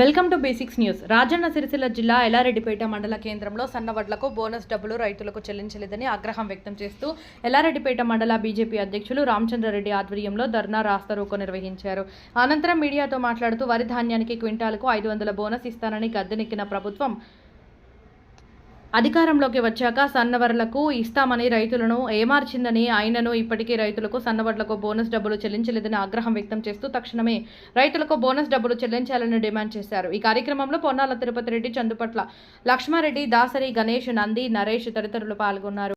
Welcome to basics news. Rajanna Sircilla జిల్లా ఎల్లారెడ్డిపేట మండల కేంద్రంలో సన్నవడ్లకు బోనస్ డబ్బులు రైతులకు చెల్లించలేదని ఆగ్రహం వ్యక్తం చేస్తూ ఎల్లారెడ్డిపేట మండల బీజేపీ అధ్యక్షులు రామచంద్రారెడ్డి ఆధ్వర్యంలో ధర్నా రాస్తారోకో నిర్వహించారు. అనంతరం మీడియాతో మాట్లాడుతూ వరి ధాన్యానికి క్వింటాలకు ఐదు వందల బోనస్ ఇస్తానని గద్దెనెక్కిన ప్రభుత్వం అధికారంలోకి వచ్చాక సన్నవరలకు ఇస్తామని రైతులను ఏమార్చిందని ఆయనను ఇప్పటికీ రైతులకు సన్నవడ్లకు బోనస్ డబ్బులు చెల్లించలేదని ఆగ్రహం వ్యక్తం చేస్తూ తక్షణమే రైతులకు బోనస్ డబ్బులు చెల్లించాలని డిమాండ్ చేశారు. ఈ కార్యక్రమంలో పొన్నాల తిరుపతి రెడ్డి చందుపట్ల లక్ష్మారెడ్డి దాసరి గణేష్ నంది నరేష్ తదితరులు పాల్గొన్నారు.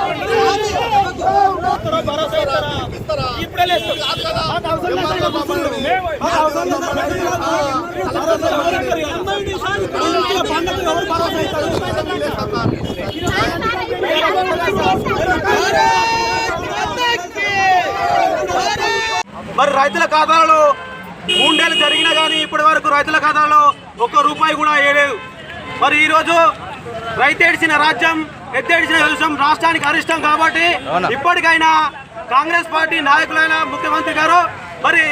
మరి రైతుల ఖాతాలో మూడేళ్ళు జరిగినా కానీ ఇప్పటి వరకు రైతుల ఖాతాలో ఒక్క రూపాయి కూడా వేయలేదు మరి ఈరోజు రైతు ఏడిచిన రాజ్యం ఎత్తేడిచిన వ్యవసాయం రాష్ట్రానికి అరిష్టం కాబట్టి ఇప్పటికైనా కాంగ్రెస్ పార్టీ నాయకులైన ముఖ్యమంత్రి గారు మరి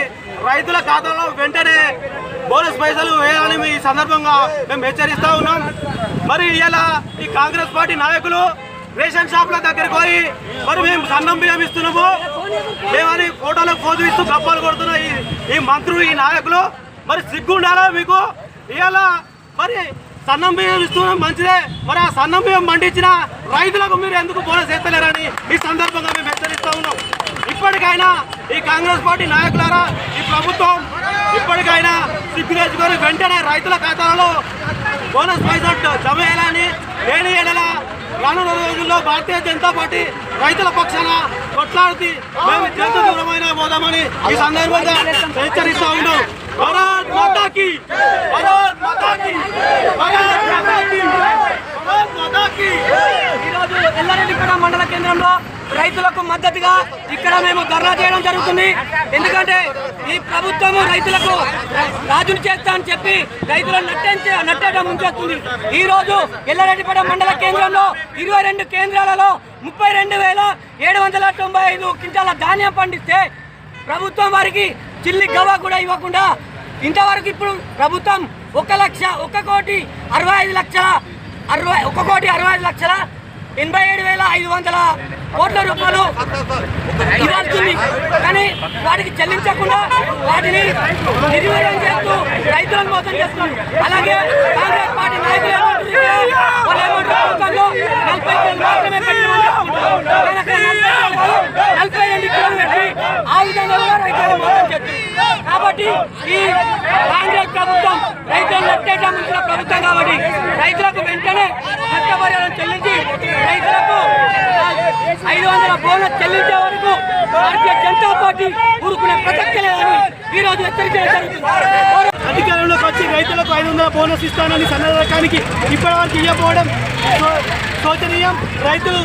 రైతుల ఖాతాలో వెంటనే బోనస్ పైసలు వేయాలని ఈ సందర్భంగా మేము హెచ్చరిస్తా ఉన్నాం. మరి ఇలా ఈ కాంగ్రెస్ పార్టీ నాయకులు రేషన్ షాప్ల దగ్గరికి పోయి మరి మేము సన్నం బియ్యం ఇస్తున్నాము. మేమని ఫోటోలకు ఫోజు ఇస్తూ గప్పాలు కొడుతున్న ఈ ఈ మంత్రులు ఈ నాయకులు మరి సిగ్గు ఉండాలా మీకు? ఇలా మరి సన్నం బియ్యం ఇస్తున్నాం మంచిదే. మరి ఆ సన్నం బియ్యం పండించిన రైతులకు మీరు ఎందుకు బోనస్ ఎత్తలేరని ఈ సందర్భంగా మేము హెచ్చరిస్తూ ఉన్నాం. ఇప్పటికైనా ఈ కాంగ్రెస్ పార్టీ నాయకులారా ఈ ప్రభుత్వం ఇప్పటికైనా సిగ్గు తెచ్చుకొని వెంటనే రైతుల ఖాతాలలో బోనస్ పైసలు జమ చేయాలని లేని ఏడల రానున్న రోజుల్లో భారతీయ జనతా పార్టీ రైతుల పక్షాన కొట్లాడుతూ మేము జంతు దూరమైన పోదామని ఈ సందర్భంగా హెచ్చరిస్తా ఉన్నాం భారత్ మాతాకి భారత్ మాతాకి భారత్ మాతాకి భారత్ మాతాకి ఈరోజు ఎల్లారెడ్డిపేట మండల కేంద్రంలో రైతులకు మద్దతుగా ఇక్కడ మేము ధర్నా చేయడం జరుగుతుంది. ఎందుకంటే ఈ ప్రభుత్వము రైతులకు రాజులు చేస్తా అని చెప్పి రైతులను నట్టించే నట్టేయడం ముంచేస్తుంది ఈ రోజు ఎల్లారెడ్డిపేట మండల కేంద్రంలో ఇరవై రెండు కేంద్రాలలో ముప్పై రెండు వేల ఏడు వందల తొంభై ఐదు క్వింటాల ధాన్యం పండిస్తే ప్రభుత్వం వారికి చిల్లి గవా కూడా ఇవ్వకుండా ఇంతవరకు ఇప్పుడు ప్రభుత్వం ఒక లక్ష ఒక కోటి అరవై ఐదు లక్షల అరవై ఒక కోటి అరవై ఐదు లక్షల ఎనభై ఏడు వేల ఐదు వందల కోట్ల రూపాయలు ఇవ్వాల్సింది. కానీ వాటికి చెల్లించకుండా వాటిని నిర్వీర్యం చేస్తూ రైతులను మోసం చేస్తున్నారు. అలాగే కాంగ్రెస్ పార్టీ నాయకులు వాళ్ళు ఏమంటారు? నలభై కిలోలు మాత్రమే నలభై రెండు కిలోలు పెట్టి ఆ విధంగా కూడా రైతులను మోసం కాబట్టి ఈ కాంగ్రెస్ ప్రభుత్వం రైతులను నట్టేయడం ప్రభుత్వం కాబట్టి రైతులకు వెంటనే నష్టపరిహారం చెల్లించి రైతులకు ఐదు వందల బోనస్ చెల్లించే వరకు భారతీయ జనతా పార్టీ ఊరుకునే ప్రసక్తి లేదని ఈ రోజు హెచ్చరించడం అధికారంలోకి వచ్చి రైతులకు ఐదు వందల బోనస్ ఇస్తానని సన్నరకానికి ఇప్పటివరకు ఇవ్వకపోవడం శోచనీయం. రైతులు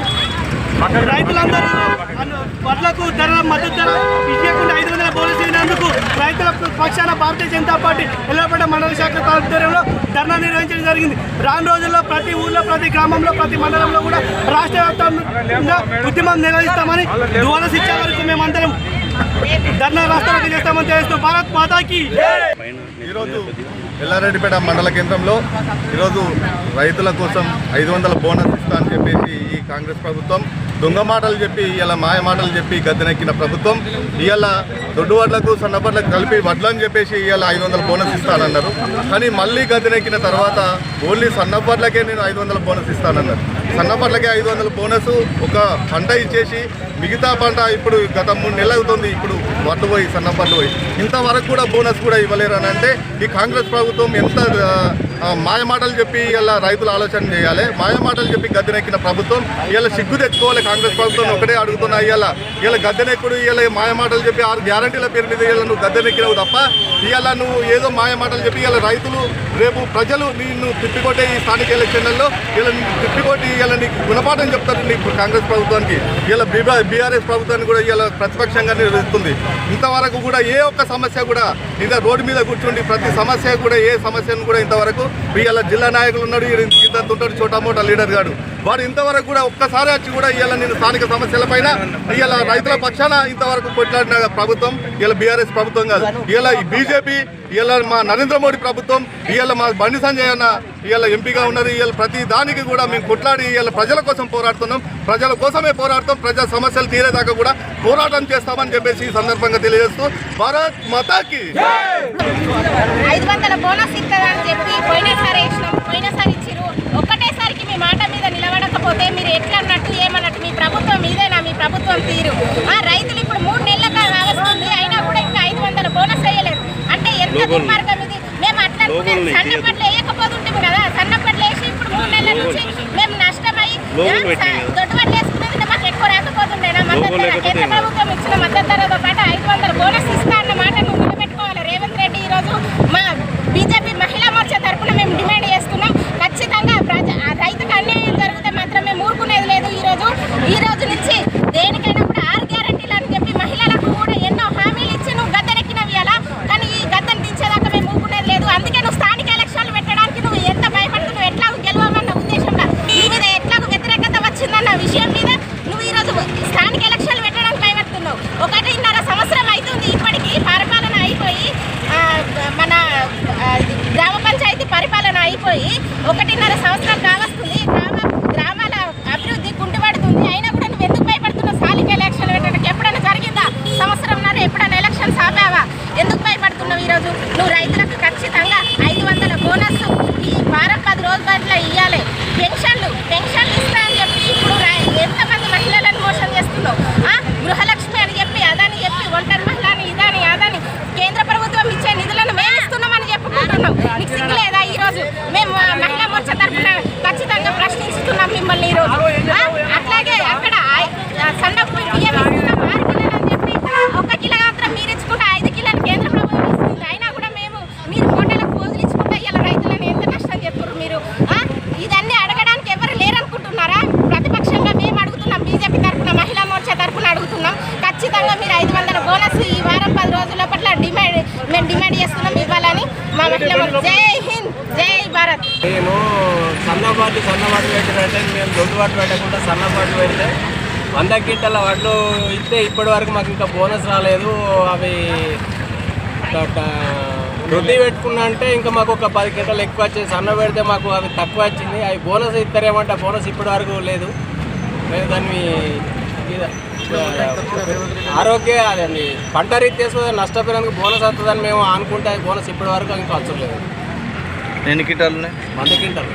రైతులందరూ పట్లకు వడ్లకు ధర మద్దతు ధర ఇచ్చేకుండా ఐదు వందల బోనస్ ఇచ్చినందుకు రైతుల పక్షాన భారతీయ జనతా పార్టీ ఎల్లపేట మండల శాఖ ఆధ్వర్యంలో ధర్నా నిర్వహించడం జరిగింది. రాను రోజుల్లో ప్రతి ఊర్లో ప్రతి గ్రామంలో ప్రతి మండలంలో కూడా రాష్ట్ర వ్యాప్తంగా ఉద్యమం నిర్వహిస్తామని బోనస్ ఇచ్చే వరకు మేమందరం ధర్నా రాష్ట్రాలకు చేస్తామని తెలుస్తూ భారత్ మాతాకి ఈరోజు ఎల్లారెడ్డిపేట మండల కేంద్రంలో ఈరోజు రైతుల కోసం ఐదు వందల బోనస్ ఇస్తా అని చెప్పేసి ఈ కాంగ్రెస్ ప్రభుత్వం దొంగ మాటలు చెప్పి ఇలా మాయ మాటలు చెప్పి గద్దెనెక్కిన ప్రభుత్వం ఇవాళ దొడ్డు వడ్లకు సన్నపట్లకు కలిపి వడ్లని చెప్పేసి ఇవాళ ఐదు వందల బోనస్ ఇస్తానన్నారు. కానీ మళ్ళీ గద్దెనెక్కిన తర్వాత ఓన్లీ సన్నబడ్లకే నేను ఐదు వందల బోనస్ ఇస్తానన్నారు. సన్నపట్లకే ఐదు వందల బోనస్ ఒక పంట ఇచ్చేసి మిగతా పంట ఇప్పుడు గత మూడు నెలలు అవుతుంది ఇప్పుడు వడ్లు పోయి సన్నపట్లు పోయి. ఇంతవరకు కూడా బోనస్ కూడా ఇవ్వలేరు అని అంటే ఈ కాంగ్రెస్ ప్రభుత్వం ఎంత మాయ మాటలు చెప్పి ఇలా రైతులు ఆలోచన చేయాలి. మాయ మాటలు చెప్పి గద్దెనెక్కిన ప్రభుత్వం ఇలా సిగ్గు తెచ్చుకోవాలి కాంగ్రెస్ ప్రభుత్వం ఒకటే అడుగుతున్నా ఇలా ఇలా గద్దెనెక్కుడు ఇలా మాయ మాటలు చెప్పి ఆరు గ్యారంటీల పేరు మీద ఇలా నువ్వు గద్దెనెక్కినవు తప్ప ఇలా నువ్వు ఏదో మాయ మాటలు చెప్పి ఇలా రైతులు రేపు ప్రజలు నిన్ను తిప్పికొట్టే ఈ స్థానిక ఎలక్షన్లలో ఇలా నిన్ను తిప్పికొట్టి ఇలా నీకు గుణపాఠం చెప్తారు నీకు కాంగ్రెస్ ప్రభుత్వానికి. ఇలా బీఆర్ఎస్ ప్రభుత్వాన్ని కూడా ఇలా ప్రతిపక్షంగా నిర్వహిస్తుంది ఇంతవరకు కూడా ఏ ఒక్క సమస్య కూడా ఇంకా రోడ్డు మీద కూర్చుండి ప్రతి సమస్య కూడా ఏ సమస్యను కూడా ఇంతవరకు ఇవాళ జిల్లా నాయకులు ఉన్నాడు ఇంత ఉంటాడు చోటా మోటా లీడర్ గాడు. వాడు ఇంతవరకు కూడా ఒక్కసారి వచ్చి కూడా ఇవాళ నేను స్థానిక సమస్యల పైన ఇవాళ రైతుల పక్షాన ఇంతవరకు కొట్లాడిన ప్రభుత్వం ఇలా బీఆర్ఎస్ ప్రభుత్వం కాదు. ఇలా బీజేపీ ఇలా మా నరేంద్ర మోడీ ప్రభుత్వం ఇవాళ మా బండి సంజయ్ అన్న ఇలా ఎంపీగా ఉన్నది. ఇవాళ ప్రతి దానికి కూడా మేము కొట్లాడి ఇవాళ ప్రజల కోసం పోరాడుతున్నాం. ప్రజల కోసమే పోరాడతాం. ప్రజా సమస్యలు తీరేదాకా కూడా పోరాటం చేస్తామని చెప్పేసి ఈ సందర్భంగా తెలియజేస్తూ భారత్ మతాకి. ఐదు వందల బోనస్ ఇస్తుందని చెప్పి పోయినసారి పోయినసారి ఒక్కటేసారికి మీ మాట మీద నిలబడకపోతే మీరు ఎట్లా అన్నట్టు ఏమన్నట్టు మీ ప్రభుత్వం మీదేనా? మీ ప్రభుత్వం తీరు. ఆ రైతులు ఇప్పుడు మూడు నెలలుగా కావస్తుంది అయినా కూడా ఇంకా ఐదు వందల బోనస్ వేయలేదు. అంటే ఎంత. దుర్మార్గం ఇది? మేము అట్లా అనుకున్నాం. లోగోలు సన్న పట్లు వేయకపోతుంటాం కదా? సన్న పట్లు వేసి ఇప్పుడు మూడు నెలల నుంచి మేము నష్టమై లోగోలు పెట్టినాయి కదా. దొడ్డు పట్లు వేసుకున్నది మాకు ఎక్కువ రాకపోతుండేనా? మద్దతు కేంద్ర ప్రభుత్వం ఇచ్చిన మద్దతు ధరతో పాటు ఐదు వందల బోనస్ ఇస్తా అన్న మాట నువ్వు నిలబెట్టుకోవాలి రేవంత్ రెడ్డి ఈ రోజు మా బీజేపీ మహిళా మోర్చా తరపున మేము డిమాండ్ చేస్తున్నాం ఖచ్చితంగా ప్రజ ఆ రైతుకు అన్యాయం జరిగితే మాత్రం మేము ఊరుకునేది లేదు ఈ రోజు ఈ రోజు నుంచి దేనికైనా కూడా ఆరు గ్యారంటీలు అని చెప్పి మహిళలకు కూడా ఎన్నో హామీలు ఇచ్చి నువ్వు గద్దెనెక్కినవి అలా కానీ ఈ గద్దెను దించేదాకా మేము ఊరుకునేది లేదు అందుకే నువ్వు స్థానిక ఎలక్షన్లు పెట్టడానికి నువ్వు ఎంత భయపడుతున్నావు ఎట్లాగూ గెలవమన్న ఉద్దేశంలో నీ మీద ఎట్లాగూ వ్యతిరేకత వచ్చిందన్న విషయం మీద నువ్వు ఈ రోజు స్థానిక ఎలక్షన్లు పెట్టడానికి భయపడుతున్నావు ఒకటిన్నర సంవత్సరం అవుతుంది ఇప్పటికీ పరిపాలన అయిపోయి ఆ, మన ఆ, గ్రామ పంచాయతీ పరిపాలన అయిపోయి ఒకటిన్నర సంవత్సరం కావస్తుంది. గ్రామ గ్రామాల అభివృద్ధి కుంటుపడుతుంది. అయినా కూడా నువ్వు ఎందుకు భయపడుతున్నావు? స్థానిక ఎలక్షన్ పెట్టడానికి ఎప్పుడైనా జరిగిందా? సంవత్సరంన్నర ఎప్పుడైనా ఎలక్షన్స్ ఆపావా ఎందుకు భయపడుతున్నావు ఈరోజు? నువ్వు రైతులకు ఖచ్చితంగా ఐదు వందల బోనస్ ఈ వారం పది రోజుల ఇవ్వాలి పెన్షన్లు పెన్షన్లు ఇస్తా అని చెప్పి ఇప్పుడు ఎంతమంది మహిళలను మోసం చేస్తున్నావు? ఆ? గృహలక్ష్మి అని చెప్పి అదని చెప్పి ఒంటరి మహిళ అని ఇదని అదని. కేంద్ర ప్రభుత్వం ఇచ్చే నిధులను మేము ఇస్తున్నామని చెప్పుకుంటున్నాం నీకు లేదా ఈరోజు? మేము ఆ, మహిళా మోర్చా తరఫున ఖచ్చితంగా ప్రశ్నిస్తున్నాం మిమ్మల్ని ఈ రోజు ఆ? అట్లాగే అక్కడ ఐ- ఆ, సన్నపు బియ్యం ఇస్తున్నాం ఆరు కిలోలు అని చెప్పి ఒక కిలో మాత్రం మీరు ఇచ్చుకుంటే ఐదు కిలోలు కేంద్ర ప్రభుత్వం ఇస్తుంది అయినా కూడా మేము మీరు హోటళ్ళకు పోజులు ఇచ్చుకుంటే ఇలా రైతులను ఎంత నష్టం చెప్తారు మీరు ఆ? ఇదన్నీ అడగడానికి ఎవరు లేరనుకుంటున్నారా ప్రతిపక్షంగా మేము అడుగుతున్నాం బీజేపీ తరఫున మహిళా మోర్చా తరఫున అడుగుతున్నాం ఖచ్చితంగా మీరు ఐదు వందల బోనస్ ఈ వారం పది రోజుల పట్ల డిమాండ్ మేము డిమాండ్ చేస్తున్నాం ఇవ్వాలని మా మహిళా మోర్చా జై హింద్ జై భారత్ మేము సన్నపాటు సన్నపాటు పెట్టినట్టే మేము దొడ్డుబాటు పెట్టకుండా సన్నపాటు పెడితే వంద కింటల వడ్లు ఇస్తే ఇప్పటి వరకు మాకు ఇంకా బోనస్ రాలేదు. అవి రొట్టి పెట్టుకున్నా అంటే ఇంకా మాకు ఒక పది కింటలు ఎక్కువ వచ్చేది. సన్న పెడితే మాకు అవి తక్కువ వచ్చింది. అవి బోనస్ ఇస్తారేమంటే బోనస్ ఇప్పటి వరకు లేదు. మేము దాన్ని ఆరోగ్య అదండి. పంట రీత్యా నష్టపోయినందుకు బోనస్ వస్తుందని మేము అనుకుంటే బోనస్ ఇప్పటి వరకు ఇంకా వచ్చలేదు. ఎన్ని కిటాలు ఉన్నాయి? వంద కింటలు